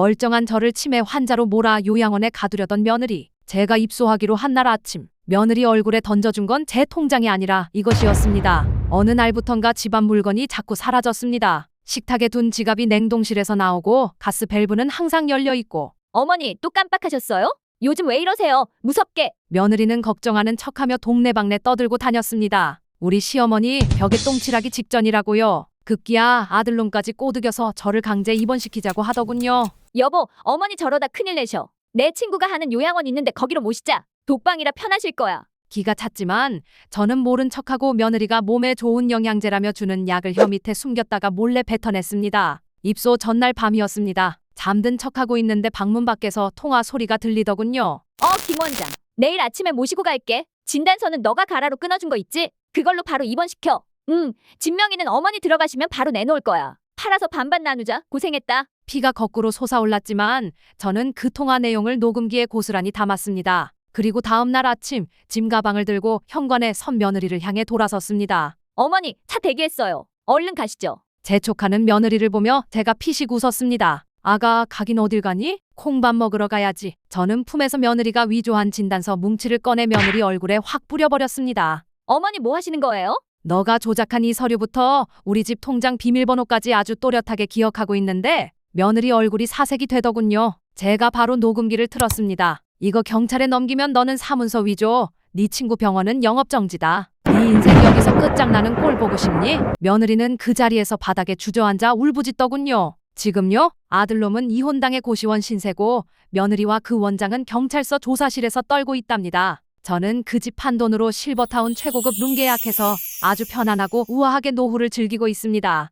멀쩡한 저를 치매 환자로 몰아 요양원에 가두려던 며느리. 제가 입소하기로 한 날 아침 며느리 얼굴에 던져준 건 제 통장이 아니라 이것이었습니다. 어느 날부턴가 집안 물건이 자꾸 사라졌습니다. 식탁에 둔 지갑이 냉동실에서 나오고 가스 밸브는 항상 열려 있고 어머니 또 깜빡하셨어요? 요즘 왜 이러세요? 무섭게. 며느리는 걱정하는 척하며 동네방네 떠들고 다녔습니다. 우리 시어머니 벽에 똥칠하기 직전이라고요. 급기야 아들놈까지 꼬드겨서 저를 강제 입원시키자고 하더군요. 여보, 어머니 저러다 큰일 내셔. 내 친구가 하는 요양원 있는데 거기로 모시자. 독방이라 편하실 거야. 기가 찼지만 저는 모른 척하고 며느리가 몸에 좋은 영양제라며 주는 약을 혀 밑에 숨겼다가 몰래 뱉어냈습니다. 입소 전날 밤이었습니다. 잠든 척하고 있는데 방문 밖에서 통화 소리가 들리더군요. 어, 김 원장. 내일 아침에 모시고 갈게. 진단서는 너가 가라로 끊어준 거 있지? 그걸로 바로 입원시켜. 응, 진명이는 어머니 들어가시면 바로 내놓을 거야. 팔아서 반반 나누자. 고생했다. 피가 거꾸로 솟아올랐지만 저는 그 통화 내용을 녹음기에 고스란히 담았습니다. 그리고 다음 날 아침 짐 가방을 들고 현관에 선 며느리를 향해 돌아섰습니다. 어머니, 차 대기했어요. 얼른 가시죠. 재촉하는 며느리를 보며 제가 피식 웃었습니다. 아가 가긴 어딜 가니? 콩밥 먹으러 가야지. 저는 품에서 며느리가 위조한 진단서 뭉치를 꺼내 며느리 얼굴에 확 뿌려버렸습니다. 어머니 뭐 하시는 거예요? 너가 조작한 이 서류부터 우리 집 통장 비밀번호까지 아주 또렷하게 기억하고 있는데 며느리 얼굴이 사색이 되더군요. 제가 바로 녹음기를 틀었습니다. 이거 경찰에 넘기면 너는 사문서 위조, 네 친구 병원은 영업정지다. 네 인생 여기서 끝장나는 꼴 보고 싶니? 며느리는 그 자리에서 바닥에 주저앉아 울부짖더군요. 지금요? 아들놈은 이혼당해 고시원 신세고 며느리와 그 원장은 경찰서 조사실에서 떨고 있답니다. 저는 그집 판돈으로 실버타운 최고급 룸 계약해서 아주 편안하고 우아하게 노후를 즐기고 있습니다.